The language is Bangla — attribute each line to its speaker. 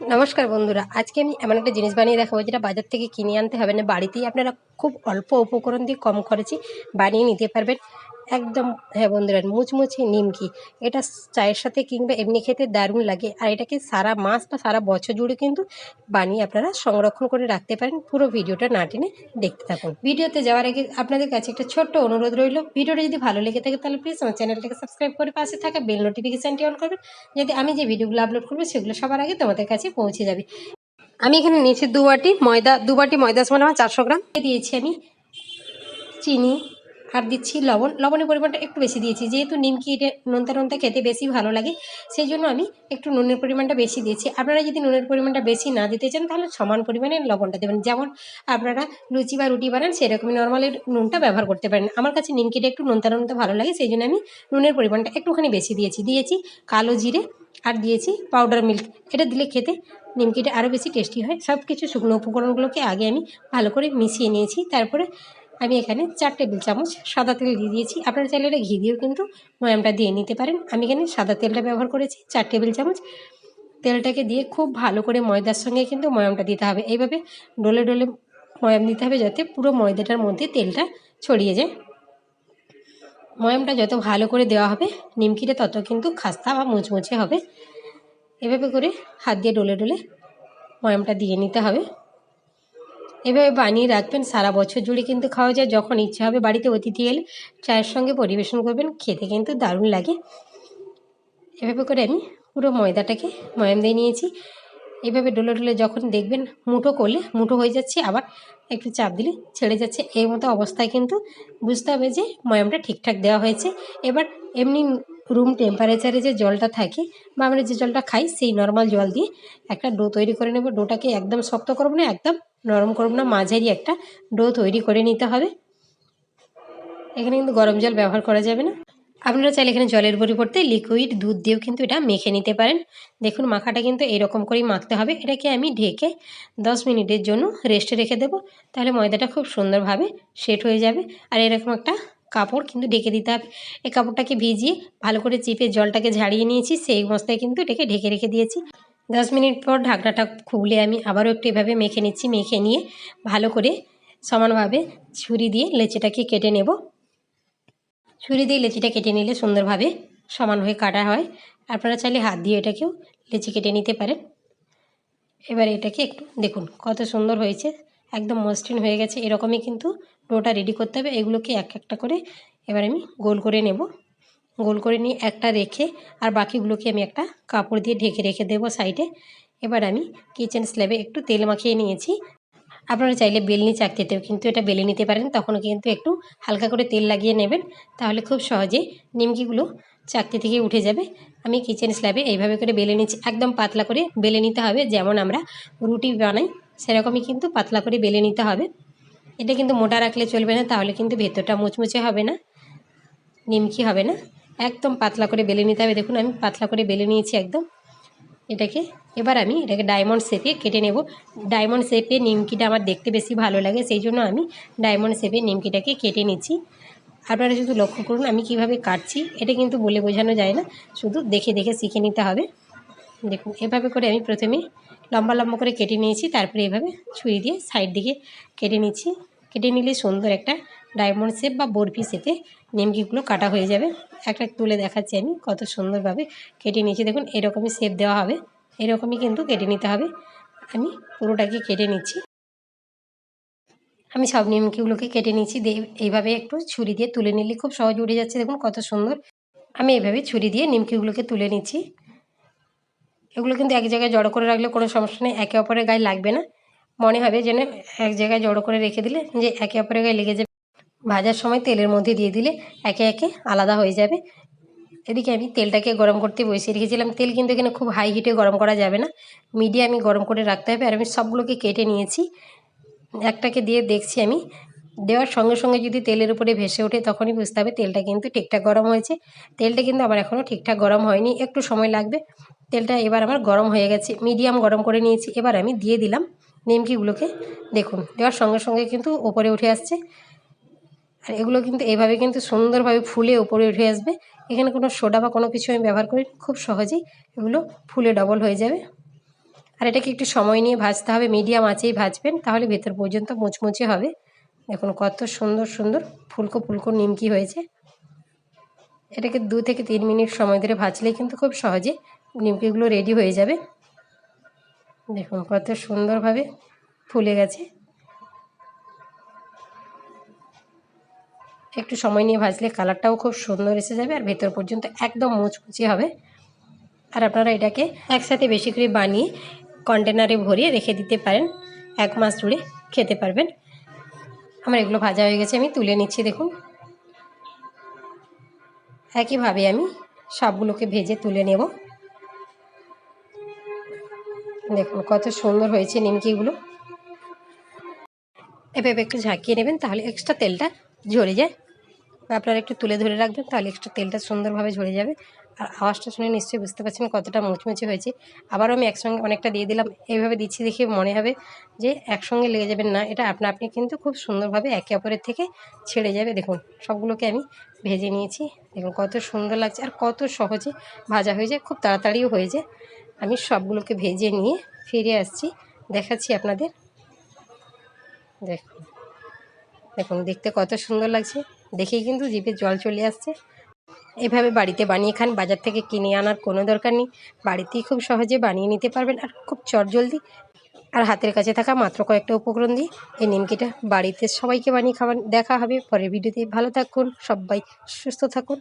Speaker 1: নমস্কার বন্ধুরা, আজকে আমি এমন একটা জিনিস বানিয়ে দেখাবো যেটা বাজার থেকে কিনে আনতে হবে। না বাড়িতেই আপনারা খুব অল্প উপকরণ দিয়ে কম খরচে বানিয়ে নিতে পারবেন। একদম হ্যাঁ বন্ধুরা, মুচমুচে নিমকি। এটা চায়ের সাথে কিংবা এমনি খেতে দারুণ লাগে। আর এটাকে সারা মাস বা সারা বছর জুড়ে কিন্তু বানিয়ে আপনারা সংরক্ষণ করে রাখতে পারেন। পুরো ভিডিওটা না টেনে দেখতে থাকুন। ভিডিওতে যাওয়ার আগে আপনাদের কাছে একটা ছোট্ট অনুরোধ রইল। ভিডিওটা যদি ভালো লেগে থাকে তাহলে প্লিজ আমার চ্যানেলটাকে সাবস্ক্রাইব করে পাশে থাকা বেল নোটিফিকেশানটি অন করবেন। যাতে আমি যে ভিডিওগুলো আপলোড করব সেগুলো সবার আগে তোমাদের কাছে পৌঁছে যাবে। আমি এখানে নিয়েছি দু বাটি ময়দা, দু বাটি ময়দা সমান আমার চারশো গ্রাম। দিয়েছি আমি চিনি আর দিচ্ছি, লবণ, লবণের পরিমাণটা একটু বেশি দিয়েছি। যেহেতু নিমকি এটা নোনতা নোনতা খেতে বেশি ভালো লাগে, সেই জন্য আমি একটু নুনের পরিমাণটা বেশি দিয়েছি। আপনারা যদি নুনের পরিমাণটা বেশি না দিতে চান, তাহলে সমান পরিমাণে লবণটা দেবেন। যেমন আপনারা লুচি বা রুটি বানান, সেরকমই নর্মালি নুনটা ব্যবহার করতে পারেন। আমার কাছে নিমকিটা একটু নোনতা নোনতা ভালো লাগে, সেই জন্য আমি নুনের পরিমাণটা একটুখানি বেশি দিয়েছি। দিয়েছি কালো জিরে আর দিয়েছি পাউডার মিল্ক এটা দিলে খেতে নিমকিটা আরও বেশি টেস্টি হয়। সব কিছু শুকনো উপকরণগুলোকে আগে আমি ভালো করে মিশিয়ে নিয়েছি। তারপরে আমি এখানে চার টেবিল চামচ সাদা তেল দিয়ে দিয়েছি। আপনারা চাইলে এটা ঘি দিয়েও কিন্তু ময়ামটা দিয়ে নিতে পারেন। আমি এখানে সাদা তেলটা ব্যবহার করেছি, চার টেবিল চামচ। তেলটাকে দিয়ে খুব ভালো করে ময়দার সঙ্গে কিন্তু ময়ামটা দিতে হবে। এইভাবে ডলে ডলে ময়াম দিতে হবে যাতে পুরো ময়দাটার মধ্যে তেলটা ছড়িয়ে যায়। ময়ামটা যত ভালো করে দেওয়া হবে, নিমকিটা তত কিন্তু খাস্তা বা মুচমুচে হবে। এভাবে করে হাত দিয়ে ডলে ডলে ময়ামটা দিয়ে নিতে হবে। এভাবে বানিয়ে রাখবেন সারা বছর জুড়ে কিন্তু খাওয়া যায়। যখন ইচ্ছা হবে বাড়িতে অতিথি এলে চায়ের সঙ্গে পরিবেশন করবেন, খেতে কিন্তু দারুণ লাগে। এভাবে করে আমি পুরো ময়দাটাকে ময়াম দিয়ে নিয়েছি। এভাবে ডোলে ডোলে যখন দেখবেন মুঠো করলে মুঠো হয়ে যাচ্ছে, আবার একটু চাপ দিলে ছেড়ে যাচ্ছে। এই মতো অবস্থায় কিন্তু বুঝতে হবে যে ময়ামটা ঠিকঠাক দেওয়া হয়েছে। এবার এমনি রুম টেম্পারেচারে যে জলটা থাকে বা আমরা যে জলটা খাই, সেই নর্মাল জল দিয়ে একটা ডো তৈরি করে নেব। ডোটাকে একদম শক্ত করব না, একদম নরম করব না, মাঝারি একটা ডো তৈরি করে নিতে হবে। এখানে কিন্তু গরম জল ব্যবহার করা যাবে না। আপনারা চাইলে এখানে জলের পরিবর্তে লিকুইড দুধ দিয়েও কিন্তু এটা মেখে নিতে পারেন। দেখুন, মাখাটা কিন্তু এরকম করেই মাখতে হবে। এটাকে আমি ঢেকে দশ মিনিটের জন্য রেস্টে রেখে দেবো। তাহলে ময়দাটা খুব সুন্দরভাবে সেট হয়ে যাবে। আর এরকম একটা কাপড় কিন্তু ঢেকে দিতে হবে। এই কাপড়টাকে ভিজিয়ে ভালো করে চিপে জলটাকে ঝাড়িয়ে নিয়েছি। সেই অবস্থায় কিন্তু এটাকে ঢেকে রেখে দিয়েছি। দশ মিনিট পর ঢাকনাটা খুলে আমি আবারও একটু এভাবে মেখে নিচ্ছি, মেখে নিয়ে ভালো করে সমানভাবে ছুরি দিয়ে লেচিটাকে কেটে নেব। ছুরি দিয়ে লেচিটা কেটে নিলে সুন্দরভাবে সমান হয়ে কাটা হয়। আপনারা চাইলে হাত দিয়ে এটাকেও লেচি কেটে নিতে পারেন। এবার এটাকে একটু দেখুন কত সুন্দর হয়েছে, একদম মসৃণ হয়ে গেছে। এরকমই কিন্তু ডোটা রেডি করতে হবে। এগুলোকে এক একটা করে এবার আমি গোল করে নেব। গোল করে নিয়ে একটা রেখে আর বাকিগুলোকে আমি একটা কাপড় দিয়ে ঢেকে রেখে দেবো সাইডে। এবার আমি কিচেন স্ল্যাবে একটু তেল মাখিয়ে নিয়েছি। আপনারা চাইলে বেলনি চাকতেও কিন্তু এটা বেলে নিতে পারেন। তখন কিন্তু একটু হালকা করে তেল লাগিয়ে নেবেন। তাহলে খুব সহজে নিমকিগুলো চাকতি থেকে উঠে যাবে। আমি কিচেন স্ল্যাবে এইভাবে করে বেলে নিচ্ছি একদম পাতলা করে বেলে নিতে হবে। যেমন আমরা রুটি বানাই, সেরকমই কিন্তু পাতলা করে বেলে নিতে হবে। এটা কিন্তু মোটা রাখলে চলবে না, তাহলে কিন্তু ভেতরটা মুচমুচে হবে না, নিমকি হবে না। একদম পাতলা করে বেলে নিতে হবে। দেখুন, আমি পাতলা করে বেলে নিয়েছি একদম। এটাকে এবার আমি এটাকে ডায়মন্ড শেপে কেটে নেব। ডায়মন্ড শেপে নিমকিটা আমার দেখতে বেশি ভালো লাগে, সেই জন্য আমি ডায়মন্ড শেপে নিমকিটাকে কেটে নিচ্ছি। আপনারা শুধু লক্ষ্য করুন, আমি কীভাবে কাটছি, এটা কিন্তু বলে বোঝানো যায় না। শুধু দেখে দেখে শিখে নিতে হবে। দেখুন, এভাবে করে আমি প্রথমে লম্বা লম্বা করে কেটে নিয়েছি, তারপরে এভাবে ছুরি দিয়ে সাইড দিকে কেটে নিচ্ছি। কেটে নিলে সুন্দর একটা ডায়মন্ড শেপ বা বরফি শেপে নিমকিগুলো কাটা হয়ে যাবে। একটা তুলে দেখাচ্ছি আমি কত সুন্দরভাবে কেটে নিয়েছি। দেখুন, এরকমই শেপ দেওয়া হবে। এরকমই কিন্তু কেটে নিতে হবে। আমি পুরোটাকে কেটে নিচ্ছি। আমি সব নিমকিগুলোকে কেটে নিচ্ছি এইভাবে একটু ছুরি দিয়ে তুলে নিলে খুব সহজ উঠে যাচ্ছে। দেখুন, কত সুন্দর। আমি এইভাবে ছুরি দিয়ে নিমকিগুলোকে তুলে নিচ্ছি। এগুলো কিন্তু এক জায়গায় জড়ো করে রাখলে কোনো সমস্যা নেই। একে অপরের গায়ে লাগবে না। মনে হবে যেন এক জায়গায় জড়ো করে রেখে দিলে যে একে অপরের গায়ে লেগে যাবে। ভাজার সময় তেলের মধ্যে দিয়ে দিলে একে একে আলাদা হয়ে যাবে। এদিকে আমি তেলটাকে গরম করতে বসিয়ে রেখেছিলাম। তেল কিন্তু এখানে খুব হাই হিটে গরম করা যাবে না। মিডিয়ামে গরম করে রাখতে হবে। আর আমি সবগুলোকে কেটে নিয়েছি। একটাকে দিয়ে দেখছি আমি। দেওয়ার সঙ্গে সঙ্গে যদি তেলের উপরে ভেসে ওঠে তখনই বুঝতে হবে তেলটা কিন্তু ঠিকঠাক গরম হয়েছে। তেলটা কিন্তু আমার এখনও ঠিকঠাক গরম হয়নি। একটু সময় লাগবে। তেলটা এবার আমার গরম হয়ে গেছে। মিডিয়াম গরম করে নিয়েছি। এবার আমি দিয়ে দিলাম। নিমকিগুলোকে দেখুন। দেওয়ার সঙ্গে সঙ্গে কিন্তু ওপরে উঠে আসছে। আর এগুলো কিন্তু এভাবে কিন্তু সুন্দরভাবে ফুলে উপরে উঠে আসবে। এখানে কোনো সোডা বা কোনো কিছু আমি ব্যবহার করি খুব সহজেই এগুলো ফুলে ডবল হয়ে যাবে। আর এটাকে একটু সময় নিয়ে ভাজতে হবে মিডিয়াম আঁচেই ভাজবেন, তাহলে ভেতর পর্যন্ত মুচমুচে হবে। দেখুন কত সুন্দর সুন্দর ফুলকো ফুলকো নিমকি হয়েছে। এটাকে দু থেকে তিন মিনিট সময় ধরে ভাজলেই কিন্তু খুব সহজে নিমকিগুলো রেডি হয়ে যাবে। দেখুন কত সুন্দরভাবে ফুলে গেছে। একটু সময় নিয়ে ভাজলে কালারটাও খুব সুন্দর এসে যাবে আর ভেতর পর্যন্ত একদম মুচমুচে হবে। আর আপনারা এটাকে একসাথে বেশি করে বানিয়ে কন্টেনারে ভরিয়ে রেখে দিতে পারেন। এক মাস জুড়ে খেতে পারবেন। আমার এগুলো ভাজা হয়ে গেছে, আমি তুলে নিচ্ছি, দেখুন। একইভাবে আমি সবগুলোকে ভেজে তুলে নেব। দেখুন কত সুন্দর হয়েছে নিমকিগুলো। এভাবে একটু ঝাঁকিয়ে নেবেন, তাহলে এক্সট্রা তেলটা ঝরে যায়। আপনারা একটু তুলে ধরে রাখবেন, তাহলে এক্সট্রা তেলটা সুন্দরভাবে ঝরে যাবে। আর আওয়াজটা শুনে নিশ্চয়ই বুঝতে পারছেন কতটা মুচমুচে হয়েছে। আবারও আমি একসঙ্গে অনেকটা দিয়ে দিলাম, এইভাবে দিচ্ছি দেখে মনে হবে যে একসঙ্গে লেগে যাবেন না। এটা আপনা আপনি কিন্তু খুব সুন্দরভাবে একে অপরের থেকে ছেড়ে যাবে। দেখুন, সবগুলোকে আমি ভেজে নিয়েছি। দেখুন, কত সুন্দর লাগছে আর কত সহজে ভাজা হয়ে যায়, খুব তাড়াতাড়িও হয়ে যায়। আমি সবগুলোকে ভেজে নিয়ে ফিরে আসছি, দেখাচ্ছি আপনাদের। দেখুন দেখুন, দেখতে কত সুন্দর লাগছে। দেখেই কিন্তু জিভে জল চলে আসছে। এভাবে বাড়িতে বানিয়ে খান, বাজার থেকে কিনে আনার কোনো দরকার নেই। বাড়িতেই খুব সহজে বানিয়ে নিতে পারবেন আর খুব চটজলদি। আর হাতের কাছে থাকা মাত্র কয়েকটা উপকরণ দিয়ে এই নিমকিটা বাড়িতে সবাইকে বানিয়ে খাওয়ান, দেখা হবে। পরের ভিডিওতে ভালো থাকুন, সবাই সুস্থ থাকুন।